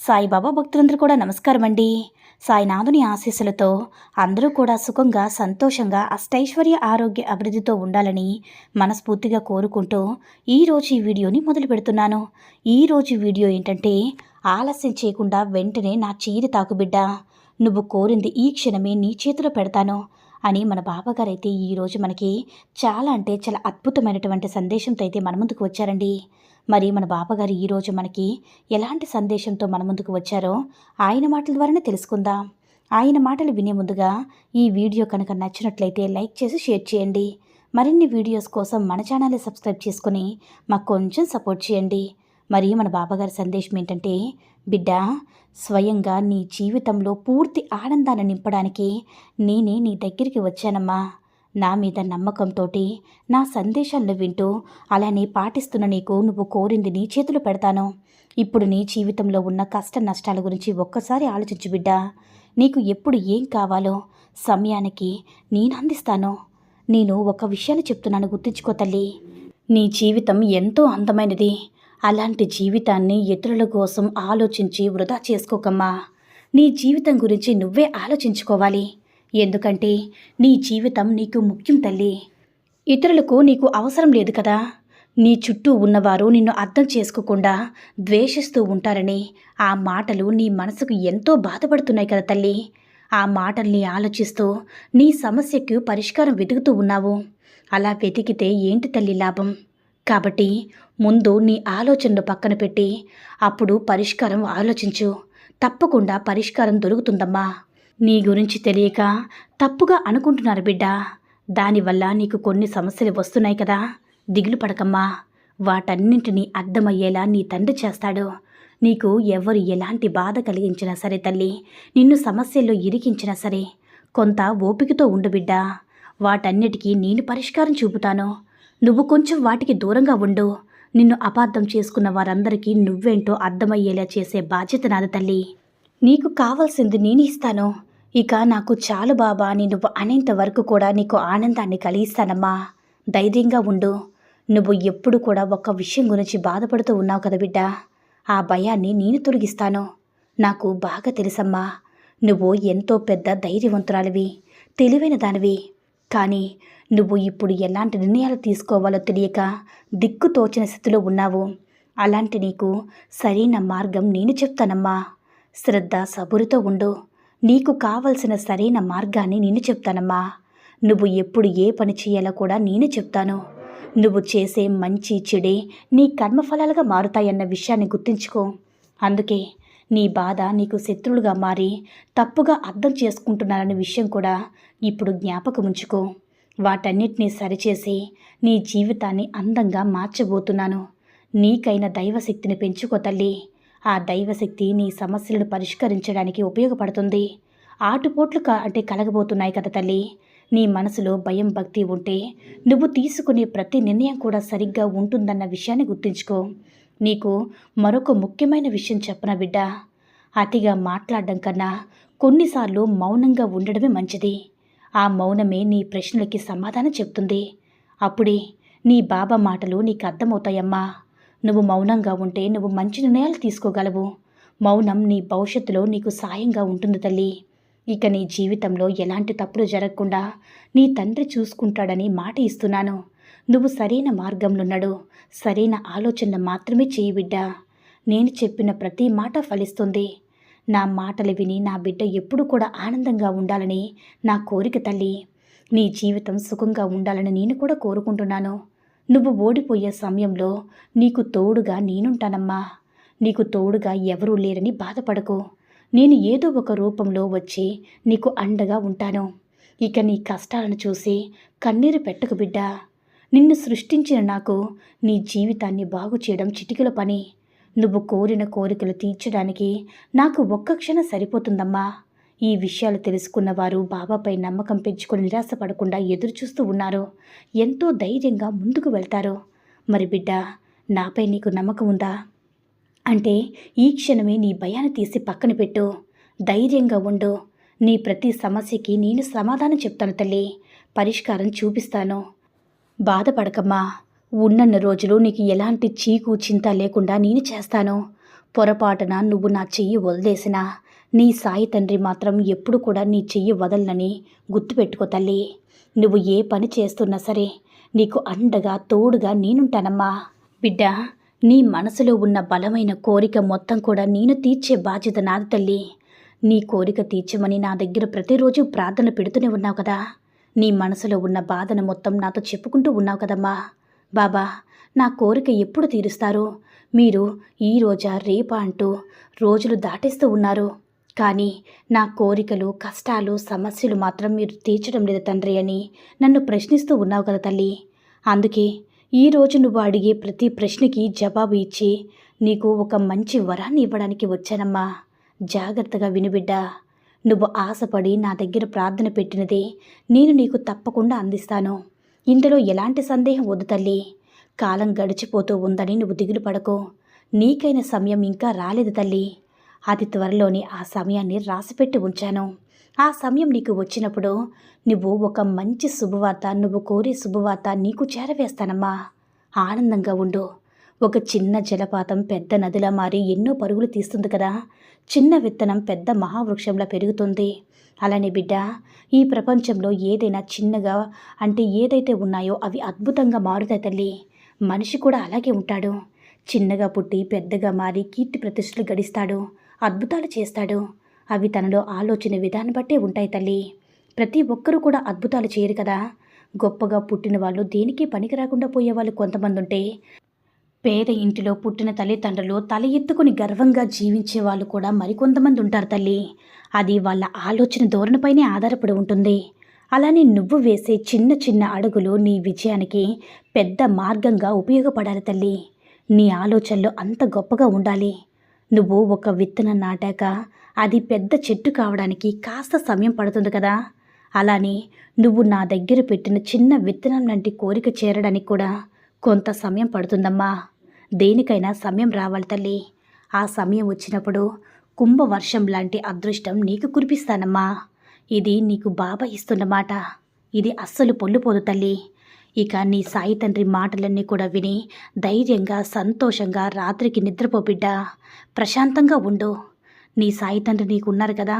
సాయిబాబా భక్తులందరూ కూడా నమస్కారం అండి సాయినాథుని ఆశీస్సులతో అందరూ కూడా సుఖంగా సంతోషంగా అష్టైశ్వర్య ఆరోగ్య అభివృద్ధితో ఉండాలని మనస్ఫూర్తిగా కోరుకుంటూ ఈరోజు ఈ వీడియోని మొదలు పెడుతున్నాను. ఈరోజు వీడియో ఏంటంటే ఆలస్యం చేయకుండా వెంటనే నా చీరి తాకుబిడ్డ నువ్వు కోరింది ఈ క్షణమే నీ చేతిలో పెడతాను అని మన బాబాగారు అయితే ఈరోజు మనకి చాలా అంటే చాలా అద్భుతమైనటువంటి సందేశంతో అయితే మన ముందుకు వచ్చారండి. మరి మన బాపగారు ఈరోజు మనకి ఎలాంటి సందేశంతో మన ముందుకు వచ్చారో ఆయన మాటల ద్వారానే తెలుసుకుందాం. ఆయన మాటలు వినే ముందుగా ఈ వీడియో కనుక నచ్చినట్లయితే లైక్ చేసి షేర్ చేయండి. మరిన్ని వీడియోస్ కోసం మన ఛానల్ని సబ్స్క్రైబ్ చేసుకుని మాకు కొంచెం సపోర్ట్ చేయండి. మరి మన బాబాగారి సందేశం ఏంటంటే బిడ్డ స్వయంగా నీ జీవితంలో పూర్తి ఆనందాన్ని నింపడానికి నేనే నీ దగ్గరికి వచ్చానమ్మా. నా మీద నమ్మకంతో నా సందేశాలను వింటూ అలానే పాటిస్తున్న నీకు నువ్వు కోరింది నీ చేతులు పెడతాను. ఇప్పుడు నీ జీవితంలో ఉన్న కష్ట నష్టాల గురించి ఒక్కసారి ఆలోచించు బిడ్డా. నీకు ఎప్పుడు ఏం కావాలో సమయానికి నేను అందిస్తాను. నేను ఒక విషయాన్ని చెప్తున్నాను గుర్తుంచుకో తల్లి. నీ జీవితం ఎంతో అందమైనది. అలాంటి జీవితాన్ని ఇతరుల కోసం ఆలోచించి వృధా చేసుకోకమ్మా. నీ జీవితం గురించి నువ్వే ఆలోచించుకోవాలి. ఎందుకంటే నీ జీవితం నీకు ముఖ్యం తల్లి. ఇతరులకు నీకు అవసరం లేదు కదా. నీ చుట్టూ ఉన్నవారు నిన్ను అర్థం చేసుకోకుండా ద్వేషిస్తూ ఉంటారని ఆ మాటలు నీ మనసుకు ఎంతో బాధపడుతున్నాయి కదా తల్లి. ఆ మాటల్ని ఆలోచిస్తూ నీ సమస్యకు పరిష్కారం వెతుకుతూ ఉన్నావు. అలా వెతికితే ఏంటి తల్లి లాభం? కాబట్టి ముందు నీ ఆలోచనలు పక్కన పెట్టి అప్పుడు పరిష్కారం ఆలోచించు. తప్పకుండా పరిష్కారం దొరుకుతుందమ్మా. నీ గురించి తెలియక తప్పుగా అనుకుంటున్నారు బిడ్డ. దానివల్ల నీకు కొన్ని సమస్యలు వస్తున్నాయి కదా. దిగులు పడకమ్మా. వాటన్నింటినీ అర్థమయ్యేలా నీ తండ్రి చేస్తాడు. నీకు ఎవరు ఎలాంటి బాధ కలిగించినా సరే తల్లి నిన్ను సమస్యల్లో ఇరికించినా సరే కొంత ఓపికతో ఉండు బిడ్డ. వాటన్నిటికీ నేను పరిష్కారం చూపుతాను. నువ్వు కొంచెం వాటికి దూరంగా ఉండు. నిన్ను అపార్థం చేసుకున్న వారందరికీ నువ్వేంటో అర్థమయ్యేలా చేసే బాధ్యత నాది తల్లి. నీకు కావాల్సింది నేను ఇస్తాను. ఇక నాకు చాలు బాబా అని నువ్వు అనేంత వరకు కూడా నీకు ఆనందాన్ని కలిగిస్తానమ్మా. ధైర్యంగా ఉండు. నువ్వు ఎప్పుడు కూడా ఒక్క విషయం గురించి బాధపడుతూ ఉన్నావు కదా బిడ్డ. ఆ భయాన్ని నేను తొలగిస్తాను. నాకు బాగా తెలుసమ్మా. నువ్వు ఎంతో పెద్ద ధైర్యవంతురాలివి తెలివైన దానివి. కానీ నువ్వు ఇప్పుడు ఎలాంటి నిర్ణయాలు తీసుకోవాలో తెలియక దిక్కు తోచిన స్థితిలో ఉన్నావు. అలాంటి నీకు సరైన మార్గం నేను చెప్తానమ్మా. శ్రద్ధ సబురితో ఉండు. నీకు కావలసిన సరైన మార్గాన్ని నేను చెప్తానమ్మా. నువ్వు ఎప్పుడు ఏ పని చేయాలో కూడా నేను చెప్తాను. నువ్వు చేసే మంచి చెడే నీ కర్మఫలాలుగా మారుతాయన్న విషయాన్ని గుర్తుంచుకో. అందుకే నీ బాధ నీకు శత్రువులుగా మారి తప్పుగా అర్థం చేసుకుంటున్నారనే విషయం కూడా ఇప్పుడు జ్ఞాపకం ఉంచుకో. వాటన్నిటినీ సరిచేసి నీ జీవితాన్ని అందంగా మార్చబోతున్నాను. నీకైన దైవశక్తిని పెంచుకో తల్లి. ఆ దైవశక్తి నీ సమస్యలను పరిష్కరించడానికి ఉపయోగపడుతుంది. ఆటుపోట్లు క అంటే కలగబోతున్నాయి కదా తల్లి. నీ మనసులో భయం భక్తి ఉంటే నువ్వు తీసుకునే ప్రతి నిర్ణయం కూడా సరిగ్గా ఉంటుందన్న విషయాన్ని గుర్తుంచుకో. నీకు మరొక ముఖ్యమైన విషయం చెప్పన బిడ్డ? అతిగా మాట్లాడడం కన్నా కొన్నిసార్లు మౌనంగా ఉండడమే మంచిది. ఆ మౌనమే నీ ప్రశ్నలకి సమాధానం చెప్తుంది. అప్పుడే నీ బాబా మాటలు నీకు అర్థమవుతాయమ్మా. నువ్వు మౌనంగా ఉంటే నువ్వు మంచి నిర్ణయాలు తీసుకోగలవు. మౌనం నీ భవిష్యత్తులో నీకు సాయంగా ఉంటుంది తల్లి. ఇక నీ జీవితంలో ఎలాంటి తప్పులు జరగకుండా నీ తండ్రి చూసుకుంటాడని మాట ఇస్తున్నాను. నువ్వు సరైన మార్గంలోన్నాడు సరైన ఆలోచన మాత్రమే చేయి బిడ్డ. నేను చెప్పిన ప్రతి మాట ఫలిస్తుంది. నా మాటలు విని నా బిడ్డ ఎప్పుడు కూడా ఆనందంగా ఉండాలని నా కోరిక తల్లి. నీ జీవితం సుఖంగా ఉండాలని నేను కూడా కోరుకుంటున్నాను. నువ్వు ఓడిపోయే సమయంలో నీకు తోడుగా నేనుంటానమ్మా. నీకు తోడుగా ఎవరూ లేరని బాధపడకు. నేను ఏదో ఒక రూపంలో వచ్చి నీకు అండగా ఉంటాను. ఇక నీ కష్టాలను చూసి కన్నీరు పెట్టకు బిడ్డా. నిన్ను సృష్టించిన నాకు నీ జీవితాన్ని బాగు చేయడం చిటికల పని. నువ్వు కోరిన కోరికలు తీర్చడానికి నాకు ఒక్క క్షణం సరిపోతుందమ్మా. ఈ విషయాలు తెలుసుకున్న వారు బాబాపై నమ్మకం పెంచుకొని నిరాశపడకుండా ఎదురు చూస్తూ ఉన్నారు. ఎంతో ధైర్యంగా ముందుకు వెళ్తారు. మరి బిడ్డ నాపై నీకు నమ్మకం ఉందా? అంటే ఈ క్షణమే నీ భయాన్ని తీసి పక్కన పెట్టు. ధైర్యంగా ఉండు. నీ ప్రతి సమస్యకి నేను సమాధానం చెప్తాను తల్లి. పరిష్కారం చూపిస్తాను. బాధపడకమ్మా. ఉన్నన్న రోజులు నీకు ఎలాంటి చీకు చింత లేకుండా నేను చేస్తాను. పొరపాటున నువ్వు నా చెయ్యి వదిలేసినా నీ సాయి తండ్రి మాత్రం ఎప్పుడు కూడా నీ చెయ్యి వదలనని గుర్తుపెట్టుకో తల్లి. నువ్వు ఏ పని చేస్తున్నా సరే నీకు అండగా తోడుగా నేనుంటానమ్మా. బిడ్డ నీ మనసులో ఉన్న బలమైన కోరిక మొత్తం కూడా నేను తీర్చే బాధ్యత నాది తల్లి. నీ కోరిక తీర్చమని నా దగ్గర ప్రతిరోజు ప్రార్థన పెడుతూనే ఉన్నావు కదా. నీ మనసులో ఉన్న బాధను మొత్తం నాతో చెప్పుకుంటూ ఉన్నావు కదమ్మా. బాబా నా కోరిక ఎప్పుడు తీరుస్తారు? మీరు ఈ రోజా రేపా అంటూ రోజులు దాటేస్తూ ఉన్నారు. కానీ నా కోరికలు కష్టాలు సమస్యలు మాత్రం మీరు తీర్చడం లేదు తండ్రి అని నన్ను ప్రశ్నిస్తూ ఉన్నావు కదా తల్లి. అందుకే ఈరోజు నువ్వు అడిగే ప్రతి ప్రశ్నకి జవాబు ఇచ్చి నీకు ఒక మంచి వరాన్ని ఇవ్వడానికి వచ్చానమ్మా. జాగ్రత్తగా వినుబిడ్డా నువ్వు ఆశపడి నా దగ్గర ప్రార్థన పెట్టినదే నేను నీకు తప్పకుండా అందిస్తాను. ఇందులో ఎలాంటి సందేహం వద్దు తల్లి. కాలం గడిచిపోతూ ఉందని నువ్వు దిగులు పడకు నీకైన సమయం ఇంకా రాలేదు తల్లి. అతి త్వరలోనే ఆ సమయాన్ని రాసిపెట్టి ఉంచాను. ఆ సమయం నీకు వచ్చినప్పుడు నువ్వు ఒక మంచి శుభవార్త నువ్వు కోరే శుభవార్త నీకు చేరవేస్తానమ్మా. ఆనందంగా ఉండు. ఒక చిన్న జలపాతం పెద్ద నదిలా మారి ఎన్నో పరుగులు తీస్తుంది కదా. చిన్న విత్తనం పెద్ద మహావృక్షంలా పెరుగుతుంది. అలానే బిడ్డ ఈ ప్రపంచంలో ఏదైనా చిన్నగా అంటే ఏదైతే ఉన్నాయో అవి అద్భుతంగా మారుతాయి తల్లి. మనిషి కూడా అలాగే ఉంటాడు. చిన్నగా పుట్టి పెద్దగా మారి కీర్తి ప్రతిష్టలు గడిస్తాడు. అద్భుతాలు చేస్తాడు. అవి తనలో ఆలోచన విధానం బట్టే ఉంటాయి తల్లి. ప్రతి ఒక్కరూ కూడా అద్భుతాలు చేయరు కదా. గొప్పగా పుట్టిన వాళ్ళు దేనికి పనికి రాకుండా పోయేవాళ్ళు కొంతమంది ఉంటే పేద ఇంటిలో పుట్టిన తల్లిదండ్రులు తల ఎత్తుకుని గర్వంగా జీవించే వాళ్ళు కూడా మరికొంతమంది ఉంటారు తల్లి. అది వాళ్ళ ఆలోచన ధోరణిపైనే ఆధారపడి ఉంటుంది. అలానే నువ్వు వేసే చిన్న చిన్న అడుగులు నీ విజయానికి పెద్ద మార్గంగా ఉపయోగపడాలి తల్లి. నీ ఆలోచనలు అంత గొప్పగా ఉండాలి. నువ్వు ఒక విత్తనం నాటాక అది పెద్ద చెట్టు కావడానికి కాస్త సమయం పడుతుంది కదా? అలానే నువ్వు నా దగ్గర పెట్టిన చిన్న విత్తనం లాంటి కోరిక చేరడానికి కూడా కొంత సమయం పడుతుందమ్మా. దేనికైనా సమయం రావాలి తల్లి. ఆ సమయం వచ్చినప్పుడు కుంభవర్షం లాంటి అదృష్టం నీకు కురిపిస్తానమ్మా. ఇది నీకు బాబా ఇస్తున్నమాట ఇది అస్సలు పొల్లుపోదు తల్లి. ఇక నీ సాయి తండ్రి మాటలన్నీ కూడా విని ధైర్యంగా సంతోషంగా రాత్రికి నిద్రపో బిడ్డ. ప్రశాంతంగా ఉండు. నీ సాయి తండ్రి నీకున్నారు కదా.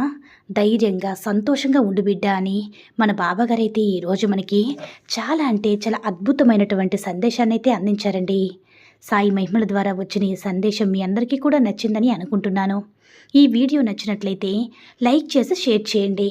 ధైర్యంగా సంతోషంగా ఉండు బిడ్డ అని మన బాబాగారైతే ఈరోజు మనకి చాలా అంటే చాలా అద్భుతమైనటువంటి సందేశాన్ని అయితే అందించారండి. సాయి మహిమల ద్వారా వచ్చిన ఈ సందేశం మీ అందరికీ కూడా నచ్చిందని అనుకుంటున్నాను. ఈ వీడియో నచ్చినట్లయితే లైక్ చేసి షేర్ చేయండి.